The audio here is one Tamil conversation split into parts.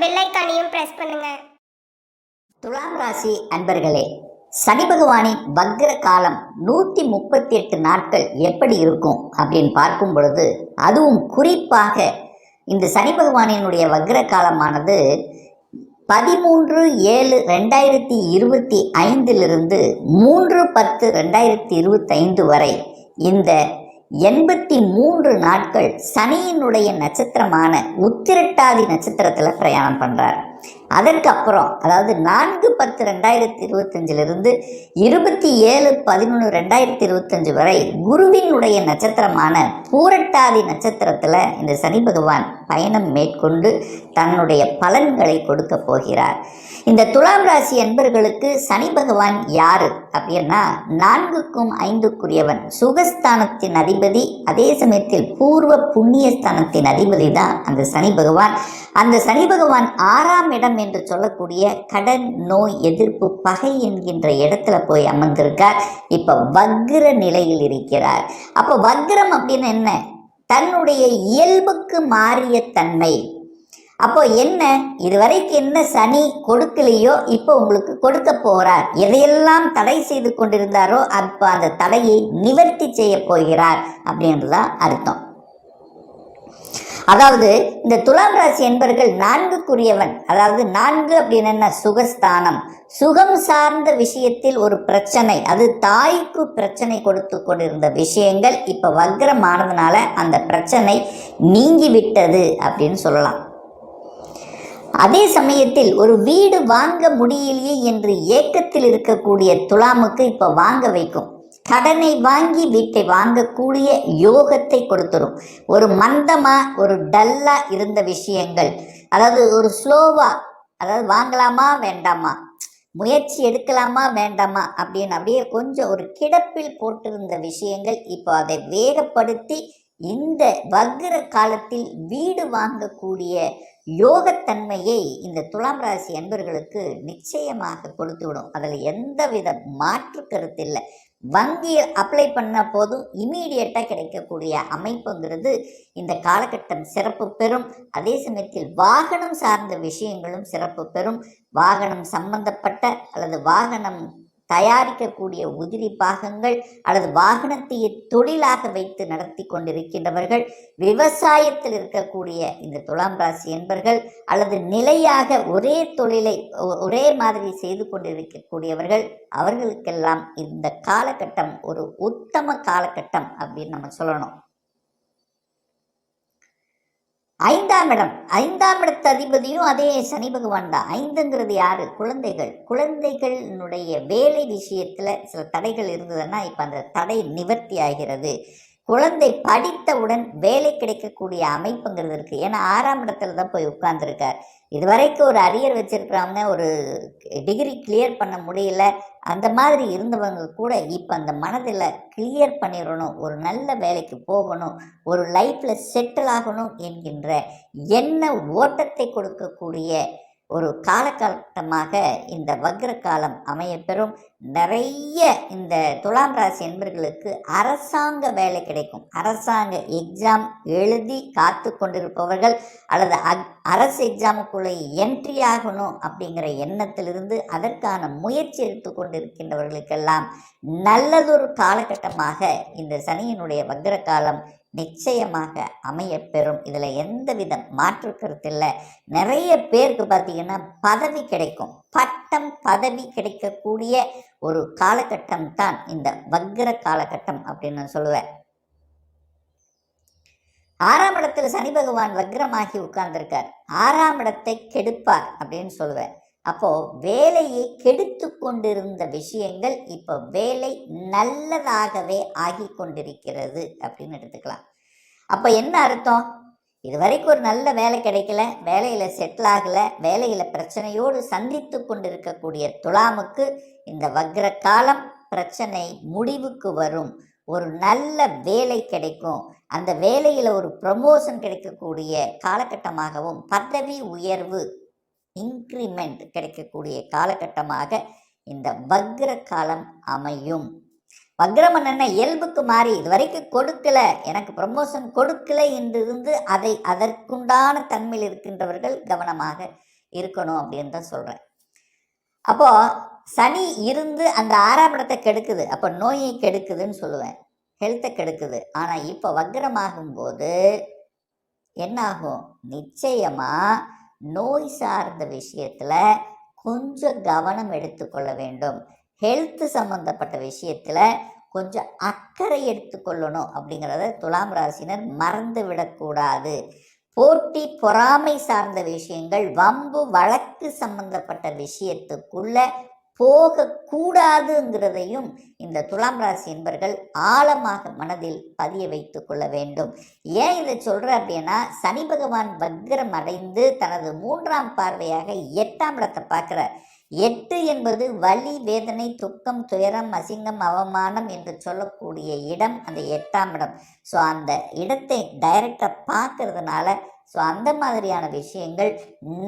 பெல் ஐக்கானையும் பிரஸ் பண்ணுங்க. துலாம் ராசி அன்பர்களே சனி பகவானின் வக்ர காலம் நூற்றி முப்பத்தி எட்டு நாட்கள் எப்படி இருக்கும் அப்படின்னு பார்க்கும் பொழுது அதுவும் குறிப்பாக இந்த சனி பகவானினுடைய வக்ர காலமானது பதிமூன்று ஏழு ரெண்டாயிரத்தி இருபத்தி ஐந்திலிருந்து மூன்று பத்து ரெண்டாயிரத்தி இருபத்தைந்து வரை இந்த எண்பத்தி மூன்று நாட்கள் சனியினுடைய நட்சத்திரமான உத்திரட்டாதி நட்சத்திரத்தில் பிரயாணம் பண்ணுறார் அதற்கப்புறம் அதாவது நான்கு பத்து ரெண்டாயிரத்தி இருபத்தஞ்சிலிருந்து இருபத்தி ஏழு பதினொன்று ரெண்டாயிரத்தி இருபத்தஞ்சு வரை குருவினுடைய நட்சத்திரமான பூரட்டாதி நட்சத்திரத்தில் இந்த சனி பகவான் பயணம் மேற்கொண்டு தன்னுடைய பலன்களை கொடுக்க போகிறார். இந்த துலாம் ராசி என்பர்களுக்கு சனி பகவான் யாரு அப்படின்னா நான்குக்கும் ஐந்துக்குரியவன் சுகஸ்தானத்தின் அதிபதி அதே சமயத்தில் பூர்வ புண்ணியஸ்தானத்தின் அதிபதி தான் அந்த சனி பகவான். அந்த சனி பகவான் ஆறாம் இடம் என்று சொல்லக்கூடிய கடன் நோய் எதிர்ப்பு பகை என்கின்ற இடத்துல போய் அமர்ந்திருக்கார். இப்போ வக்ர நிலையில் இருக்கிறார். அப்போ வக்ரம் அப்படின்னு என்ன? தன்னுடைய இயல்புக்கு மாறிய தன்மை. அப்போ என்ன? இதுவரைக்கு என்ன சனி கொடுக்கலையோ இப்போ உங்களுக்கு கொடுக்க போறார். எதையெல்லாம் தடை செய்து கொண்டிருந்தாரோ அப்போ அந்த தடையை நிவர்த்தி செய்ய போகிறார் அப்படின்றதுதான் அர்த்தம். அதாவது இந்த துலாம் ராசி என்பர்கள் நான்குக்குரியவன். அதாவது நான்கு அப்படின்னு என்ன சுகஸ்தானம். சுகம் சார்ந்த விஷயத்தில் ஒரு பிரச்சனை. அது தாய்க்கு பிரச்சனை கொடுத்து கொண்டிருந்த விஷயங்கள் இப்போ வக்ரமானதுனால அந்த பிரச்சனை நீங்கிவிட்டது அப்படின்னு சொல்லலாம். அதே சமயத்தில் ஒரு வீடு வாங்க முடியலையே என்று ஏக்கத்தில் இருக்கக்கூடிய துலாமுக்கு இப்போ வாங்க வைக்கும். கடனை வாங்கி வீட்டை வாங்கக்கூடிய யோகத்தை கொடுத்துரும். ஒரு மந்தமாக ஒரு டல்லாக இருந்த விஷயங்கள். அதாவது ஒரு ஸ்லோவாக அதாவது வாங்கலாமா வேண்டாமா? முயற்சி எடுக்கலாமா வேண்டாமா? அப்படின்னு அப்படியே கொஞ்சம் ஒரு கிடப்பில் போட்டிருந்த விஷயங்கள் இப்போ அதை வேகப்படுத்தி இந்த வக்ர காலத்தில் வீடு வாங்கக்கூடிய யோகத்தன்மையை இந்த துலாம் ராசி அன்பர்களுக்கு நிச்சயமாக கொடுத்து விடும் அதில் எந்தவித மாற்று கருத்து இல்லை. வங்கியில் அப்ளை பண்ண போதும் இமீடியட்டாக கிடைக்கக்கூடிய அமைப்புங்கிறது இந்த காலகட்டம் சிறப்பு பெறும். அதே சமயத்தில் வாகனம் சார்ந்த விஷயங்களும் சிறப்பு பெறும். வாகனம் சம்பந்தப்பட்ட அல்லது வாகனம் தயாரிக்கக்கூடிய உதிரி பாகங்கள் அல்லது வாகனத்தை தொழிலாக வைத்து நடத்தி கொண்டிருக்கின்றவர்கள் விவசாயத்தில் இருக்கக்கூடிய இந்த துலாம் ராசி என்பர்கள் அல்லது நிலையாக ஒரே தொழிலை ஒரே மாதிரி செய்து கொண்டிருக்கக்கூடியவர்கள் அவர்களுக்கெல்லாம் இந்த காலகட்டம் ஒரு உத்தம காலகட்டம் அப்படின்னு நம்ம சொல்லணும். ஐந்தாம் இடம். ஐந்தாம் இடத்து அதிபதியும் அதே சனி பகவான் தான். ஐந்துங்கிறது யாரு? குழந்தைகள். குழந்தைகளினுடைய வேலை விஷயத்துல சில தடைகள் இருந்ததுன்னா இப்ப அந்த தடை நிவர்த்தி ஆகிறது. குழந்தை படித்தவுடன் வேலை கிடைக்கக்கூடிய அமைப்புங்கிறது இருக்கு. ஏன்னா ஆறாம் இடத்துல தான் போய் உட்கார்ந்துருக்கார். இதுவரைக்கும் ஒரு அரியர் வச்சிருக்கிறவங்க ஒரு டிகிரி கிளியர் பண்ண முடியல. அந்த மாதிரி இருந்தவங்க கூட இப்போ அந்த மனதில் கிளியர் பண்ணிடணும். ஒரு நல்ல வேலைக்கு போகணும். ஒரு லைஃப்பில் செட்டில் ஆகணும் என்கின்ற என்ன ஓட்டத்தை கொடுக்கக்கூடிய ஒரு காலகட்டமாக இந்த வக்ர காலம் அமையப்பெறும். நிறைய இந்த துலாம் ராசி என்பர்களுக்கு அரசாங்க வேலை கிடைக்கும். அரசாங்க எக்ஸாம் எழுதி காத்து கொண்டிருப்பவர்கள் அல்லது அக் அரசு எக்ஸாமுக்குள்ளே என்ட்ரி ஆகணும் அப்படிங்கிற எண்ணத்திலிருந்து அதற்கான முயற்சி எடுத்து கொண்டிருக்கின்றவர்களுக்கெல்லாம் நல்லதொரு காலகட்டமாக இந்த சனியினுடைய வக்ர காலம் நிச்சயமாக அமையப்பெறும் இதில் எந்தவித மாற்று கருத்தில்லை நிறைய பேருக்கு பார்த்தீங்கன்னா பதவி கிடைக்கும். பட்டம் பதவி கிடைக்கக்கூடிய ஒரு காலகட்டம் தான் இந்த வக்ர காலகட்டம் அப்படின்னு நான் சொல்லுவேன். ஆறாம் இடத்தில் சனி பகவான் வக்ரமாகி உட்கார்ந்திருக்கார். ஆறாம் இடத்தை கெடுப்பார் அப்படின்னு சொல்லுவேன். அப்போ வேலையை கெடுத்து கொண்டிருந்த விஷயங்கள் இப்போ வேலை நல்லதாகவே ஆகி கொண்டிருக்கிறது அப்படின்னு எடுத்துக்கலாம். அப்போ என்ன அர்த்தம்? இது வரைக்கும் ஒரு நல்ல வேலை கிடைக்கல வேலையில் செட்டில் ஆகலை வேலையில் பிரச்சனையோடு சந்தித்து கொண்டிருக்கக்கூடிய துலாமுக்கு இந்த வக்ர காலம் பிரச்சனை முடிவுக்கு வரும். ஒரு நல்ல வேலை கிடைக்கும். அந்த வேலையில் ஒரு ப்ரமோஷன் கிடைக்கக்கூடிய காலகட்டமாகவும் பதவி உயர்வு இன்க்ரிமெண்ட் கிடைக்கக்கூடிய காலகட்டமாக இந்த வக்ர காலம் அமையும். வக்ரம் என்ன இயல்புக்கு மாறி இது வரைக்கும் கொடுக்கல எனக்கு ப்ரமோஷன் கொடுக்கல என்று இருந்து அதை அதற்குண்டான தன்மையில் இருக்கின்றவர்கள் கவனமாக இருக்கணும் அப்படின்னு தான் சொல்கிறேன் அப்போது சனி இருந்து அந்த ஆறாம் இடத்தை கெடுக்குது. அப்போ நோயை கெடுக்குதுன்னு சொல்லுவேன். ஹெல்த்தை கெடுக்குது. ஆனால் இப்போ வக்ரமாகும் போது என்னாகும்? நிச்சயமாக நோய் சார்ந்த விஷயத்தில் கொஞ்சம் கவனம் எடுத்துக்கொள்ள வேண்டும். ஹெல்த் சம்மந்தப்பட்ட விஷயத்தில் கொஞ்சம் அக்கறை எடுத்துக்கொள்ளணும் அப்படிங்கிறத துலாம் ராசினர் மறந்து விடக்கூடாது போட்டி பொறாமை சார்ந்த விஷயங்கள் வம்பு வழக்கு சம்பந்தப்பட்ட விஷயத்துக்குள்ள போகக்கூடாதுங்கிறதையும் இந்த துலாம் ராசி என்பர்கள் ஆழமாக மனதில் பதிய வைத்து கொள்ள வேண்டும். ஏன் இதை சொல்கிறேன் அப்படின்னா சனி பகவான் வக்ரம் அடைந்து தனது மூன்றாம் பார்வையாக எட்டாம் இடத்தை பார்க்குறார். எட்டு என்பது வலி வேதனை துக்கம் துயரம் அசிங்கம் அவமானம் என்று சொல்லக்கூடிய இடம் அந்த எட்டாம் இடம். ஸோ அந்த இடத்தை டைரக்டாக பார்க்கறதுனால ஸோ அந்த மாதிரியான விஷயங்கள்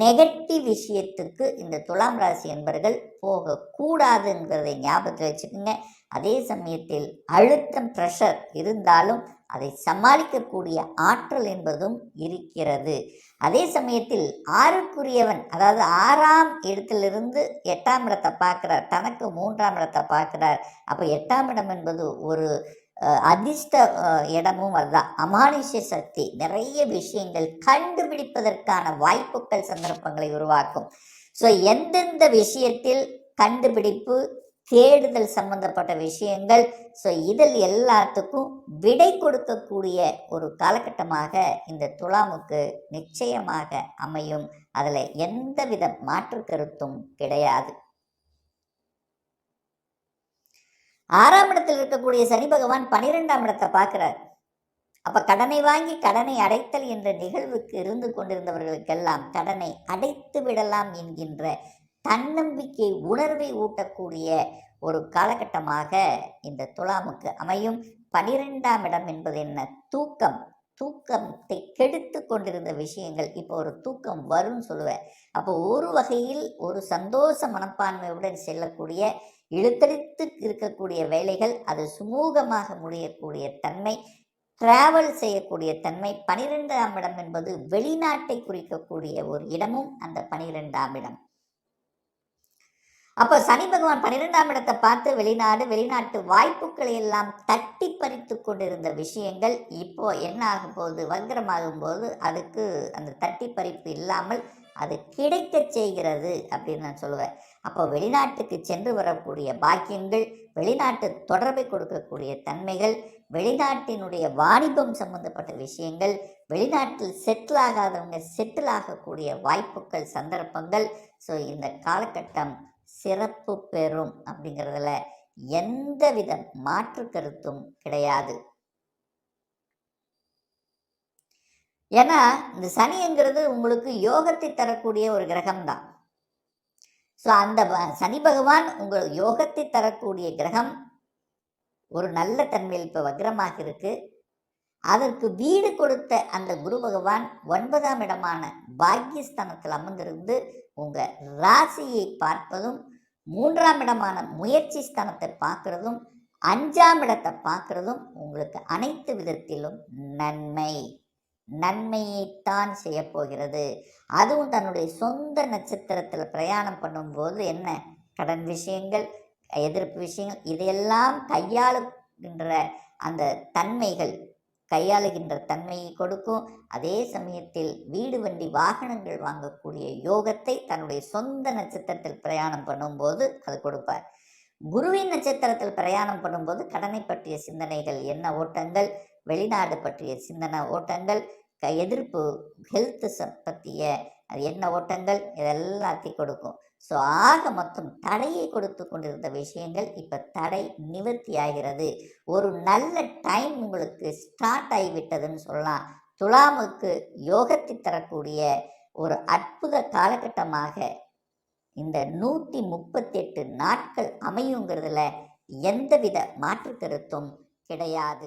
நெகட்டிவ் விஷயத்துக்கு இந்த துலாம் ராசி என்பர்கள் போகக்கூடாதுங்கிறதை ஞாபகத்தில் வச்சுக்கோங்க. அதே சமயத்தில் அழுத்தம் ப்ரெஷர் இருந்தாலும் அதை சமாளிக்கக்கூடிய ஆற்றல் என்பதும் இருக்கிறது. அதே சமயத்தில் ஆறுக்குரியவன் அதாவது ஆறாம் இடத்திலிருந்து எட்டாம் இடத்தை பார்க்கிறார் தனக்கு மூன்றாம் இடத்தை பார்க்கிறார். அப்போ எட்டாம் இடம் என்பது ஒரு அதிர்ஷ்ட இடமும் அதுதான். அமானுஷ்ய சக்தி. நிறைய விஷயங்கள் கண்டுபிடிப்பதற்கான வாய்ப்புகள் சந்தர்ப்பங்களை உருவாக்கும். ஸோ எந்தெந்த விஷயத்தில் கண்டுபிடிப்பு தேடுதல் சம்பந்தப்பட்ட விஷயங்கள் ஸோ இதில் எல்லாத்துக்கும் விடை கொடுக்கக்கூடிய ஒரு காலகட்டமாக இந்த துலாமுக்கு நிச்சயமாக அமையும். அதில் எந்தவித மாற்று கருத்தும் கிடையாது. ஆறாம் இடத்தில் இருக்கக்கூடிய சனி பகவான் பனிரெண்டாம் இடத்தை பார்க்குறார். அப்போ கடனை வாங்கி கடனை அடைத்தல் என்ற நிகழ்வுக்கு இருந்து கொண்டிருந்தவர்களுக்கெல்லாம் கடனை அடைத்து விடலாம் என்கின்ற தன்னம்பிக்கை உணர்வை ஊட்டக்கூடிய ஒரு காலகட்டமாக இந்த துலாமுக்கு அமையும். பனிரெண்டாம் இடம் என்பது என்ன? தூக்கம். தூக்கத்தை கெடுத்து கொண்டிருந்த விஷயங்கள் இப்போ ஒரு தூக்கம் வரும்னு சொல்லுவேன். அப்போ ஒரு வகையில் ஒரு சந்தோஷ மனப்பான்மையுடன் செல்லக்கூடிய இழுத்தடித்து இருக்கக்கூடிய வேலைகள் அது சுமூகமாக முடியக்கூடிய தன்மை டிராவல் செய்யக்கூடிய தன்மை பனிரெண்டாம் இடம் என்பது வெளிநாட்டை குறிக்கக்கூடிய ஒரு இடமும் அந்த பனிரெண்டாம் இடம். அப்போ சனி பகவான் பன்னிரெண்டாம் இடத்தை பார்த்து வெளிநாடு வெளிநாட்டு வாய்ப்புகளை எல்லாம் தட்டி பறித்து கொண்டிருந்த விஷயங்கள் இப்போ என்ன ஆகும் போது வக்ரமாகும் போது அதுக்கு அந்த தட்டி பறிப்பு இல்லாமல் அது கிடைக்கச் செய்கிறது அப்படின்னு நான் சொல்லுவேன். அப்போ வெளிநாட்டுக்கு சென்று வரக்கூடிய பாக்கியங்கள் வெளிநாட்டு தொடர்பை கொடுக்கக்கூடிய தன்மைகள் வெளிநாட்டினுடைய வாணிபம் சம்பந்தப்பட்ட விஷயங்கள் வெளிநாட்டில் செட்டில் ஆகாதவங்க செட்டில் ஆகக்கூடிய வாய்ப்புகள் சந்தர்ப்பங்கள். ஸோ இந்த காலகட்டம் சிறப்பு பெறும் அப்படிங்கிறதுல எந்தவித மாற்று கருத்தும் கிடையாது. ஏன்னா இந்த சனிங்கிறது உங்களுக்கு யோகத்தை தரக்கூடிய ஒரு கிரகம்தான். ஸோ அந்த சனி பகவான் உங்கள் யோகத்தை தரக்கூடிய கிரகம் ஒரு நல்ல தன்மையில் இப்போ வக்ரமாக இருக்கு. அதற்கு வீடு கொடுத்த அந்த குரு பகவான் ஒன்பதாம் இடமான பாக்கியஸ்தானத்தில் அமர்ந்திருந்து உங்கள் ராசியை பார்ப்பதும் மூன்றாம் இடமான முயற்சி ஸ்தானத்தை பார்க்கறதும் அஞ்சாம் இடத்தை பார்க்கறதும் உங்களுக்கு அனைத்து விதத்திலும் நன்மை. நன்மையைத்தான் செய்ய போகிறது அதுவும் தன்னுடைய சொந்த நட்சத்திரத்தில் பிரயாணம் பண்ணும்போது என்ன? கடன் விஷயங்கள் எதிர்ப்பு விஷயங்கள் இதையெல்லாம் கையாளுகின்ற அந்த தன்மைகள் கையாளுகின்ற தன்மையை கொடுக்கும். அதே சமயத்தில் வீடு வண்டி வாகனங்கள் வாங்கக்கூடிய யோகத்தை தன்னுடைய சொந்த நட்சத்திரத்தில் பிரயாணம் பண்ணும்போது அது கொடுப்பார். குருவின் நட்சத்திரத்தில் பிரயாணம் பண்ணும்போது கடனை பற்றிய சிந்தனைகள் என்ன ஓட்டங்கள் வெளிநாடு பற்றிய சிந்தனை ஓட்டங்கள் எதிர்ப்பு ஹெல்த்து பற்றிய அது என்ன ஓட்டங்கள் இதெல்லாத்தையும் கொடுக்கும். ஸோ ஆக மொத்தம் தடையை கொடுத்து கொண்டிருந்த விஷயங்கள் இப்போ தடை நிவர்த்தி ஆகிறது. ஒரு நல்ல டைம் உங்களுக்கு ஸ்டார்ட் ஆகிவிட்டதுன்னு சொல்லலாம். துலாமுக்கு யோகத்தை தரக்கூடிய ஒரு அற்புத காலகட்டமாக இந்த நூற்றி முப்பத்தெட்டு நாட்கள் அமையுங்கிறதுல எந்தவித மாற்று கருத்தும் கிடையாது.